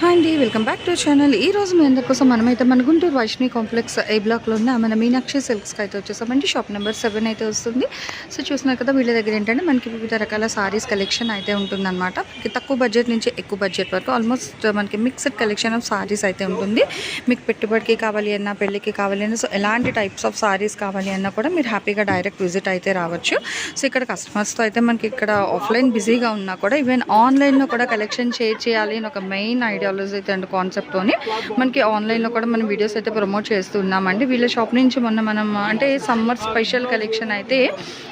Hi అండి welcome back to channel. ఈ రోజు మీ అందరికోసం మనమైతే మన గుంటూరు వైష్ణవి కాంప్లెక్స్ ఏ బ్లాక్లో ఉన్న మన మీనాక్షి సిల్క్స్కి అయితే వచ్చేసామండి. షాప్ నెంబర్ సెవెన్ అయితే వస్తుంది. సో చూసినా కదా వీళ్ళ దగ్గర ఏంటంటే మనకి వివిధ రకాల సారీస్ కలెక్షన్ అయితే ఉంటుందన్నమాట. మనకి తక్కువ బడ్జెట్ నుంచి ఎక్కువ బడ్జెట్ వరకు ఆల్మోస్ట్ మనకి మిక్స్డ్ కలెక్షన్ ఆఫ్ సారీస్ అయితే ఉంటుంది. మీకు పెట్టుబడికి కావాలి అన్నా పెళ్ళికి కావాలి అన్నా సో ఎలాంటి టైప్స్ ఆఫ్ సారీస్ కావాలి అన్నా కూడా మీరు హ్యాపీగా డైరెక్ట్ విజిట్ అయితే రావచ్చు. సో ఇక్కడ కస్టమర్స్తో అయితే మనకి ఇక్కడ ఆఫ్లైన్ బిజీగా ఉన్నా కూడా ఈవెన్ ఆన్లైన్లో కూడా కలెక్షన్ షేర్ చేయాలి అని ఒక మెయిన్ ఐడియా ఐడియాలజీ అయితే అండ్ కాన్సెప్ట్తోని మనకి ఆన్లైన్లో కూడా మనం వీడియోస్ అయితే ప్రమోట్ చేస్తున్నామండి. వీళ్ళ షాప్ నుంచి మొన్న మనం అంటే సమ్మర్ స్పెషల్ కలెక్షన్ అయితే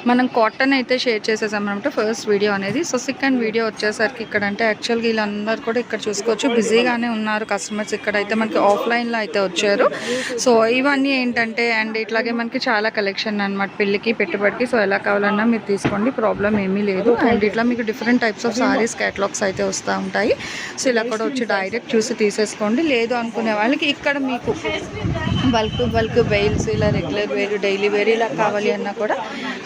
మనం కాటన్ అయితే షేర్ చేసేసామన్నమాట ఫస్ట్ వీడియో అనేది. సో సెకండ్ వీడియో వచ్చేసరికి ఇక్కడ అంటే యాక్చువల్గా వీళ్ళందరూ కూడా ఇక్కడ చూసుకోవచ్చు. బిజీగానే ఉన్నారు కస్టమర్స్ ఇక్కడ అయితే మనకి ఆఫ్లైన్లో అయితే వచ్చారు. సో ఇవన్నీ ఏంటంటే అండ్ ఇట్లాగే మనకి చాలా కలెక్షన్ అనమాట పెళ్ళికి పెట్టుబడికి. సో ఎలా కావాలన్నా మీరు తీసుకోండి. ప్రాబ్లం ఏమీ లేదు. అండ్ ఇట్లా మీకు different types of saris catalogues అయితే వస్తూ ఉంటాయి. సో ఇలా కూడా వచ్చి డైరెక్ట్ చూసి తీసేసుకోండి. లేదు అనుకునే వాళ్ళకి ఇక్కడ మీకు బల్క్ బల్క్ బెయిల్స్ ఇలా రెగ్యులర్ వేర్ డైలీ వేర్ ఇలా కావాలి అన్నా కూడా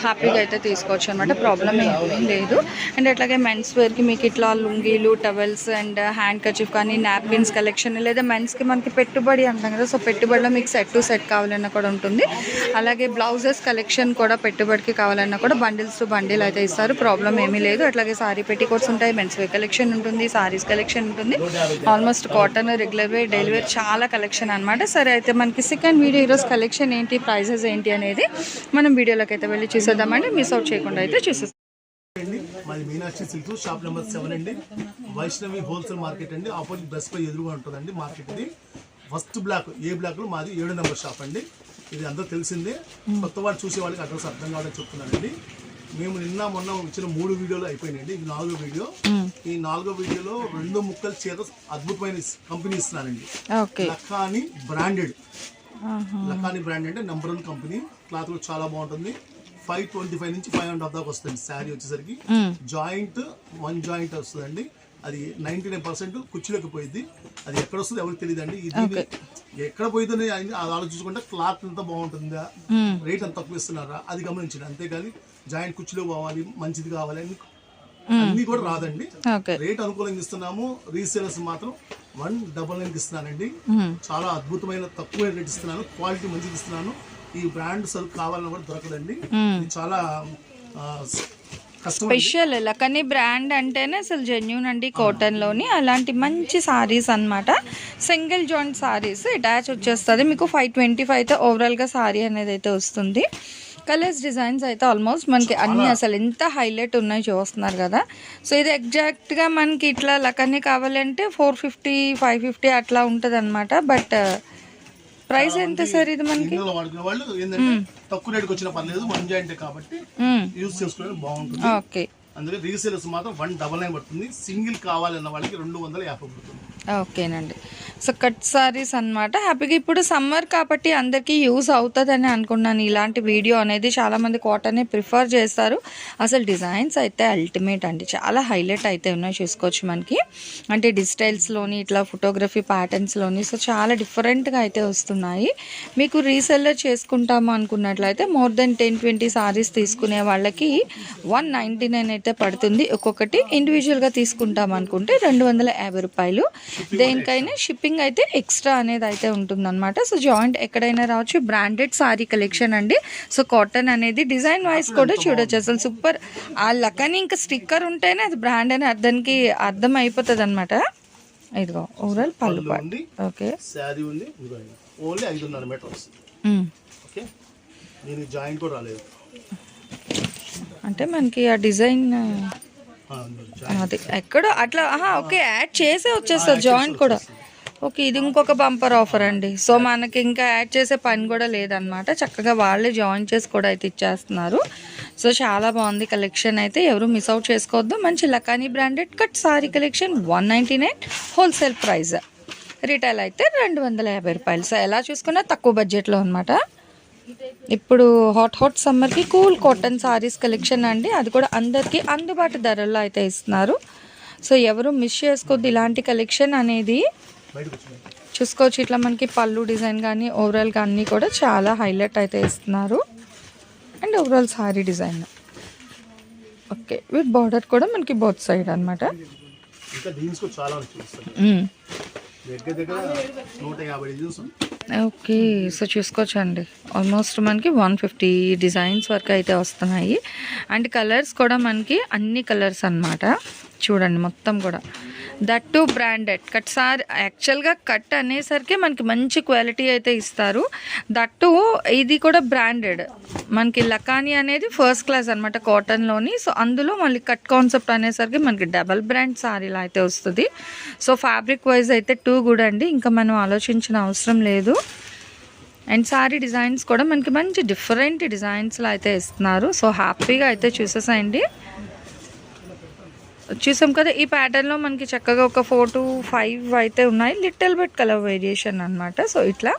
హ్యాపీగా అయితే తీసుకోవచ్చు అనమాట ప్రాబ్లం ఏమీ లేదు. అండ్ అట్లాగే మెన్స్ వేర్కి మీకు ఇట్లా లుంగీలు టవెల్స్ అండ్ హ్యాండ్ కచీఫ్ కానీ నాప్కిన్స్ కలెక్షన్ లేదా మెన్స్కి మనకి పెట్టుబడి అంటాం కదా సో పెట్టుబడిలో మీకు సెట్ టు సెట్ కావాలన్నా కూడా ఉంటుంది. అలాగే బ్లౌజెస్ కలెక్షన్ కూడా పెట్టుబడికి కావాలన్నా కూడా బండిల్స్ టు బండిల్ అయితే ఇస్తారు. ప్రాబ్లం ఏమీ లేదు. అట్లాగే సారీ పెట్టి కోట్స్ ఉంటాయి మెన్స్ వేర్ కలెక్షన్ ఉంటుంది సారీస్ కలెక్షన్ ఉంటుంది. Almost cotton regular wear daily wear చాలా కలెక్షన్ అనమాట సరే అయితే మనకి సెకండ్ వీడియో ఈరోజు కలెక్షన్ ఏంటి ప్రైజెస్ ఏంటి అనేది మనం వీడియోలోకి అయితే వెళ్ళి చూసేద్దామండి మిస్ అవుట్ చేయకుండా అయితే చూసేస్తాం. మాది Meenakshi silk shop number seven అండి. వైష్ణవి హోల్సేల్ మార్కెట్ అండి. ఆపోజిట్ బస్ పై ఎదురుగా ఉంటుందండి మార్కెట్ ఇది. ఫస్ట్ బ్లాక్ ఏ బ్లాక్లో మాది ఏడు నెంబర్ షాప్ అండి. ఇది అందరూ తెలిసిందే. కొత్త వాళ్ళు చూసే వాళ్ళకి అడ్రస్ అర్థం కావాలని చెప్తున్నానండి. మేము నిన్న మొన్న ఇచ్చిన మూడు వీడియోలు అయిపోయినాయండి. ఇది నాలుగో వీడియో. ఈ నాలుగో వీడియోలో రెండు ముక్కల చీర అద్భుతమైన కంపెనీ ఇస్తున్నానండి. లఖాని బ్రాండెడ్. లఖాని బ్రాండ్ అంటే నెంబర్ వన్ కంపెనీ. క్లాత్ కూడా చాలా బాగుంటుంది. ఫైవ్ ట్వంటీ ఫైవ్ నుంచి ఫైవ్ అండ్ హాఫ్ దాకా వస్తుంది శారీ వచ్చేసరికి. జాయింట్ వన్ జాయింట్ వస్తుందండి. అది నైన్టీ నైన్ పర్సెంట్ కుర్చీలోకి పోయింది అది ఎక్కడ వస్తుంది ఎవరికి తెలియదండి. ఇది ఎక్కడ పోయిందని అది ఆలోచించుకుంటే క్లాత్ ఎంత బాగుంటుందా రేట్ ఎంత తక్కువ ఇస్తున్నారా అది గమనించండి. అంతేగాని జాయింట్ కుర్చీలో పోవాలి మంచిది కావాలి అని అన్ని కూడా రాదండి. రేట్ అనుకూలంగా ఇస్తున్నాము. రీసేలర్స్ మాత్రం వన్ డబల్ నైన్ ఇస్తున్నానండి చాలా అద్భుతమైన తక్కువ రేట్ ఇస్తున్నాను. క్వాలిటీ మంచిది ఇస్తున్నాను. ఈ బ్రాండ్ సరుకు కావాలన్నా కూడా దొరకదండి. ఇది చాలా. స్పెషల్ లకని బ్రాండ్ అంటేనే అసలు జెన్యున్ అండి కాటన్లోని అలాంటి మంచి సారీస్ అన్నమాట. సింగిల్ జాయింట్ సారీస్ అటాచ్ వచ్చేస్తుంది. మీకు ఫైవ్ ట్వంటీ ఫైవ్ అయితే ఓవరాల్గా సారీ అనేది అయితే వస్తుంది. కలర్స్ డిజైన్స్ అయితే ఆల్మోస్ట్ మనకి అన్ని అసలు ఎంత హైలైట్ ఉన్నాయి చూస్తున్నారు కదా. సో ఇది ఎగ్జాక్ట్గా మనకి ఇట్లా లకని కావాలంటే ఫోర్ ఫిఫ్టీ ఫైవ్ ఫిఫ్టీ అట్లా ఉంటుంది అనమాట బట్ ప్రైస్ ఎంత సార్ ఇది మనకి? వాడుకునే వాళ్ళు ఏంటంటే తక్కువ రేటుకి వచ్చిన పర్లేదు వన్ జాయింట్ కాబట్టి మ్మ్. యూజ్ చేసుకోవడానికి బాగుంటుంది. ఓకే. అందుకే రీసేలర్స్ మాత్రం వన్ డబల్ నైన్ పడుతుంది. సింగిల్ కావాలన్న వాళ్ళకి రెండు వందల యాభై పడుతుంది. ఓకేనండి. సో కట్ సారీస్ అన్నమాట. హ్యాపీగా ఇప్పుడు సమ్మర్ కాబట్టి అందరికీ యూస్ అవుతుందని అనుకున్నాను. ఇలాంటి వీడియో అనేది చాలామంది కాటనే ప్రిఫర్ చేస్తారు. అసలు డిజైన్స్ అయితే అల్టిమేట్ అండి. చాలా హైలైట్ అయితే ఉన్నాయి చూసుకోవచ్చు మనకి. అంటే డిజిటైల్స్లోని ఇట్లా ఫోటోగ్రఫీ ప్యాటర్న్స్లోని సో చాలా డిఫరెంట్గా అయితే వస్తున్నాయి. మీకు రీసెల్లర్ చేసుకుంటాము అనుకున్నట్లయితే more than ten twenty saris తీసుకునే వాళ్ళకి వన్ నైంటీ నైన్ అయితే పడుతుంది. ఒక్కొక్కటి ఇండివిజువల్గా తీసుకుంటాం అనుకుంటే రెండు వందల యాభై రూపాయలు. దేనికైనా షిప్పింగ్ అయితే ఎక్స్ట్రా అనేది అయితే ఉంటుందన్నమాట. సో జాయింట్ ఎక్కడైనా రావచ్చు. బ్రాండెడ్ సారీ కలెక్షన్ అండి. సో కాటన్ అనేది డిజైన్ వైజ్ కూడా చూడొచ్చు. అసలు సూపర్ ఆ లకని ఇంకా స్టిక్కర్ ఉంటేనే అది బ్రాండ్ అని అర్థానికి అర్థం అయిపోతుంది అనమాట ఇదిగో ఓవరాల్ పళ్ళు ఓకే. శారీ ఉంది ఇదిగోండి. ఓన్లీ ఐదున్నర మీటర్ వస్తుంది ఉమ్. ఓకే? దీనికి జాయింట్ కూడా రాలేదు. అంటే మనకి ఆ డిజైన్. అది ఎక్కడో అట్లా ఓకే యాడ్ చేసే వచ్చేస్తుంది జాయింట్ కూడా. ఓకే ఇది ఇంకొక బంపర్ ఆఫర్ అండి. సో మనకి ఇంకా యాడ్ చేసే పని కూడా లేదనమాట చక్కగా వాళ్ళే జాయిన్ చేసి కూడా అయితే ఇచ్చేస్తున్నారు. సో చాలా బాగుంది కలెక్షన్ అయితే. ఎవరు మిస్ అవుట్ చేసుకోవద్దు. మంచి Lakhani branded cut sari collection one ninety nine wholesale price retail అయితే రెండు వందల యాభై రూపాయలు. సో ఎలా చూసుకున్నా తక్కువ బడ్జెట్లో అనమాట ఇప్పుడు హాట్ హాట్ సమ్మర్కి కూల్ కాటన్ సారీస్ కలెక్షన్ అండి. అది కూడా అందరికీ అందుబాటు ధరల్లో అయితే ఇస్తున్నారు. సో ఎవరు మిస్ చేసుకోవద్దు ఇలాంటి కలెక్షన్ అనేది. చూసుకోవచ్చు. ఇట్లా మనకి పళ్ళు డిజైన్ కానీ ఓవరాల్గా అన్నీ కూడా చాలా హైలైట్ అయితే ఇస్తున్నారు. And overall sari design. Okay. With border కూడా మనకి బోత్ సైడ్ అనమాట దగ్గర దగ్గర నూట యాభై. ఓకే సో చూసుకోవచ్చండి. ఆల్మోస్ట్ మనకి వన్ ఫిఫ్టీ డిజైన్స్ వరకు అయితే వస్తున్నాయి. అండ్ కలర్స్ కూడా మనకి అన్ని కలర్స్ అన్నమాట. చూడండి మొత్తం కూడా. That to branded cut sir యాక్చువల్గా కట్ అనేసరికి మనకి మంచి క్వాలిటీ అయితే ఇస్తారు. దట్ టు ఇది కూడా బ్రాండెడ్ మనకి లకానీ అనేది ఫస్ట్ క్లాస్ అనమాట కాటన్లోని సో అందులో మళ్ళీ కట్ కాన్సెప్ట్ అనేసరికి మనకి డబల్ బ్రాండ్ సారీలా అయితే వస్తుంది. సో ఫ్యాబ్రిక్ వైజ్ అయితే టూ గుడ్ అండి. ఇంకా మనం ఆలోచించిన అవసరం లేదు. అండ్ సారీ డిజైన్స్ కూడా మనకి మంచి డిఫరెంట్ డిజైన్స్లో అయితే ఇస్తున్నారు. సో హ్యాపీగా అయితే చూసేసాయండి. చూసాం కదా ఈ ప్యాటర్న్లో మనకి చక్కగా ఒక ఫోర్ టు ఫైవ్ అయితే ఉన్నాయి. లిటిల్ బిట్ కలర్ వేరియేషన్ అన్నమాట. సో ఇట్లా.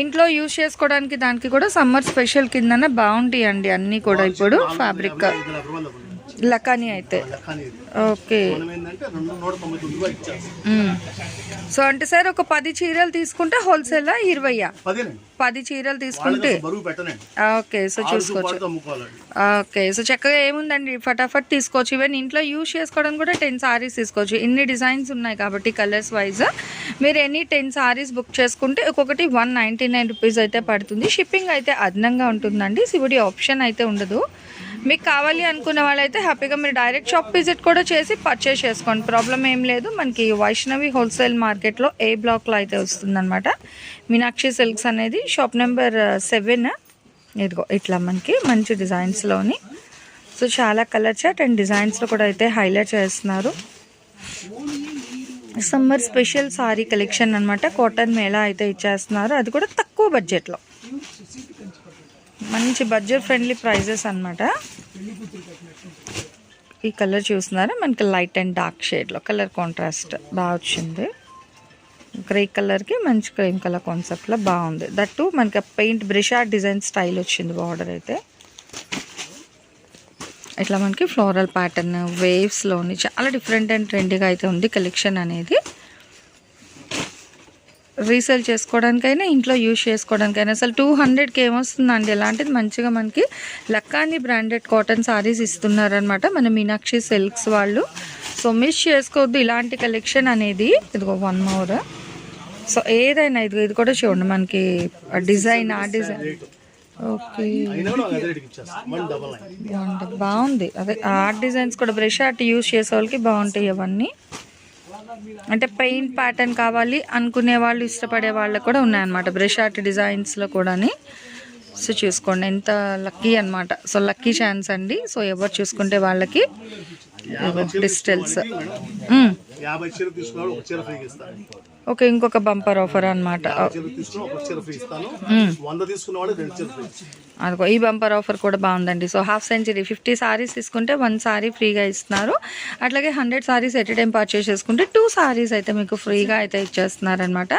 ఇంట్లో యూజ్ చేసుకోవడానికి దానికి కూడా సమ్మర్ స్పెషల్ కిందన బాగుంటాయి అండి అన్నీ కూడా ఇప్పుడు ఫ్యాబ్రిక్ లకానీ అయితే. ఓకే. సో అంటే సార్ ఒక పది చీరలు తీసుకుంటే హోల్సేలా పదేనండి. పది చీరలు తీసుకుంటే ఓకే. సో చూసుకోవచ్చు. ఓకే. సో చక్కగా ఏముందండి? ఫటాఫట్ తీసుకోవచ్చు. ఈవెన్ ఇంట్లో యూజ్ చేసుకోవడానికి కూడా టెన్ సారీస్ తీసుకోవచ్చు. ఇన్ని డిజైన్స్ ఉన్నాయి కాబట్టి కలర్స్ వైజ్ మీరు ఎనీ టెన్ సారీస్ బుక్ చేసుకుంటే ఒక్కొక్కటి వన్ నైంటీ నైన్ రూపీస్ అయితే పడుతుంది. షిప్పింగ్ అయితే అదనంగా ఉంటుందండి. సివిడి ఆప్షన్ అయితే ఉండదు. మీకు కావాలి అనుకున్న వాళ్ళైతే హ్యాపీగా మీరు డైరెక్ట్ షాప్ విజిట్ కూడా చేసి పర్చేస్ చేసుకోండి. ప్రాబ్లం ఏం లేదు. మనకి వైష్ణవి హోల్సేల్ మార్కెట్లో ఏ బ్లాక్లో అయితే వస్తుందన్నమాట. మీనాక్షి సిల్క్స్ అనేది షాప్ నెంబర్ సెవెన్. ఇదిగో ఇట్లా మనకి మంచి డిజైన్స్లోని సో చాలా కలర్ చాట్ అండ్ డిజైన్స్లో కూడా అయితే హైలైట్ చేస్తున్నారు. సమ్మర్ స్పెషల్ సారీ కలెక్షన్ అనమాట కాటన్ మేళా అయితే ఇచ్చేస్తున్నారు. అది కూడా తక్కువ బడ్జెట్లో మంచి బడ్జెట్ ఫ్రెండ్లీ ప్రైజెస్ అన్నమాట. ఈ కలర్ చూస్తున్నారా? మనకి లైట్ అండ్ డార్క్ షేడ్లో కలర్ కాంట్రాస్ట్ బాగా వచ్చింది. గ్రే కలర్కి మంచి క్రీమ్ కలర్ కాన్సెప్ట్లో బాగుంది. దట్టు మనకి paint brush art design style వచ్చింది బార్డర్ అయితే. ఇట్లా మనకి ఫ్లోరల్ ప్యాటర్న్ వేవ్స్లోని చాలా డిఫరెంట్ అండ్ ట్రెండీగా అయితే ఉంది కలెక్షన్ అనేది. రీసేల్ చేసుకోవడానికైనా ఇంట్లో యూజ్ చేసుకోవడానికైనా. అసలు టూ హండ్రెడ్కి ఏమొస్తుందండి? ఇలాంటిది మంచిగా మనకి లక్కాని బ్రాండెడ్ కాటన్ సారీస్ ఇస్తున్నారనమాట మన మీనాక్షి సిల్క్స్ వాళ్ళు. సో మిస్ చేసుకోవద్దు ఇలాంటి కలెక్షన్ అనేది. ఇదిగో వన్ మోర్ సో ఏదైనా ఇది ఇది కూడా చూడండి మనకి డిజైన్ ఆ డిజైన్. ఓకే. బాగుంది. అదే ఆర్ట్ డిజైన్స్ కూడా బ్రష్ ఆర్ట్ యూస్ చేసే వాళ్ళకి బాగుంటాయి అవన్నీ. అంటే పెయింట్ ప్యాటర్న్ కావాలి అనుకునే వాళ్ళు ఇష్టపడే వాళ్ళకి కూడా ఉన్నాయన్నమాట. బ్రష్ ఆర్ట్ డిజైన్స్లో కూడాని. సో చూసుకోండి ఎంత లక్కీ అన్నమాట. సో లక్కీ ఛాన్స్ అండి. సో ఎవరు చూసుకుంటే వాళ్ళకి డిజిటల్స్. ఓకే ఇంకొక బంపర్ ఆఫర్ అనమాట అదిగో ఈ బంపర్ ఆఫర్ కూడా బాగుందండి. So half century fifty saris తీసుకుంటే వన్ సారీ ఫ్రీగా ఇస్తున్నారు. అట్లాగే hundred saris at time purchase చేసుకుంటే టూ సారీస్ అయితే మీకు ఫ్రీగా అయితే ఇచ్చేస్తున్నారు అనమాట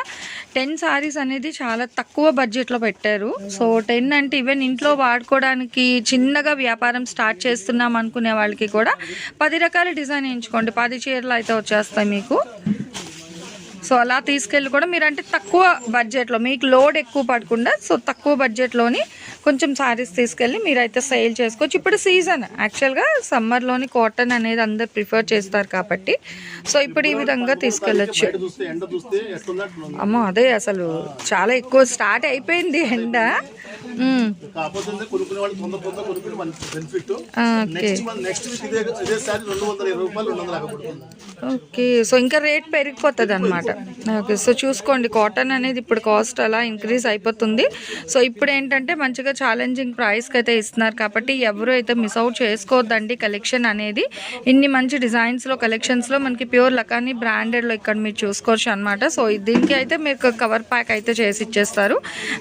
టెన్ సారీస్ అనేది చాలా తక్కువ బడ్జెట్లో పెట్టారు. సో టెన్ అంటే ఈవెన్ ఇంట్లో వాడుకోవడానికి చిన్నగా వ్యాపారం స్టార్ట్ చేస్తున్నాం అనుకునే వాళ్ళకి కూడా పది రకాల డిజైన్ ఎంచుకోండి పది చీరలు అయితే వచ్చేస్తాయి మీకు. సో అలా తీసుకెళ్ళి కూడా మీరు అంటే తక్కువ బడ్జెట్లో మీకు లోడ్ ఎక్కువ పడకుండా సో తక్కువ బడ్జెట్లోని కొంచెం సారీస్ తీసుకెళ్ళి మీరైతే సేల్ చేసుకోవచ్చు. ఇప్పుడు సీజన్ యాక్చువల్గా సమ్మర్లోని కాటన్ అనేది అందరు ప్రిఫర్ చేస్తారు కాబట్టి. సో ఇప్పుడు ఈ విధంగా తీసుకెళ్ళొచ్చు. అమ్మో అదే అసలు చాలా ఎక్కువ స్టార్ట్ అయిపోయింది ఎండ. ఓకే సో ఇంకా రేట్ పెరిగిపోతుంది అనమాట ఓకే సో చూసుకోండి కాటన్ అనేది ఇప్పుడు కాస్ట్ అలా ఇంక్రీజ్ అయిపోతుంది. సో ఇప్పుడు ఏంటంటే మంచిగా ఛాలెంజింగ్ ప్రైస్కి అయితే ఇస్తున్నారు కాబట్టి ఎవరు అయితే మిస్ అవుట్ చేసుకోవద్దండి కలెక్షన్ అనేది. ఇన్ని మంచి డిజైన్స్లో కలెక్షన్స్లో మనకి ప్యూర్ లకాని బ్రాండెడ్లో ఇక్కడ మీరు చూసుకోవచ్చు అనమాట సో దీనికి అయితే మీకు కవర్ ప్యాక్ అయితే చేసి ఇచ్చేస్తారు.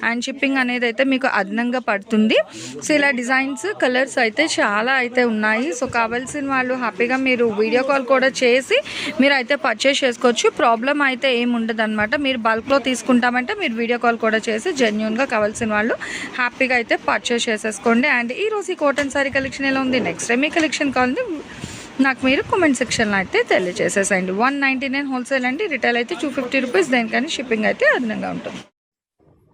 అండ్ షిప్పింగ్ అనేది అయితే మీకు అదనంగా పడుతుంది. సో ఇలా డిజైన్స్ కలర్స్ అయితే చాలా అయితే ఉన్నాయి. సో కావాల్సిన వాళ్ళు హ్యాపీగా మీరు వీడియో కాల్ కూడా చేసి మీరు అయితే పర్చేస్ చేసుకోవచ్చు. ప్రాబ్లం అయితే ఏమి ఉండదు అనమాట మీరు బల్క్లో తీసుకుంటామంటే మీరు వీడియో కాల్ కూడా చేసి జెన్యున్గా కావాల్సిన వాళ్ళు హ్యాపీగా అయితే పర్చేస్ చేసేసుకోండి. అండ్ ఈ రోజు ఈ కాటన్ సారీ కలెక్షన్ ఎలా ఉంది? నెక్స్ట్ టైం ఈ కలెక్షన్ కావాలి నాకు మీరు కామెంట్ సెక్షన్లో అయితే తెలియజేసేసండి వన్ నైంటీ నైన్ హోల్సేల్ అండి. రిటైల్ అయితే టూ ఫిఫ్టీ రూపీస్ దేనికని షిప్పింగ్ అయితే అదనంగా ఉంటుంది.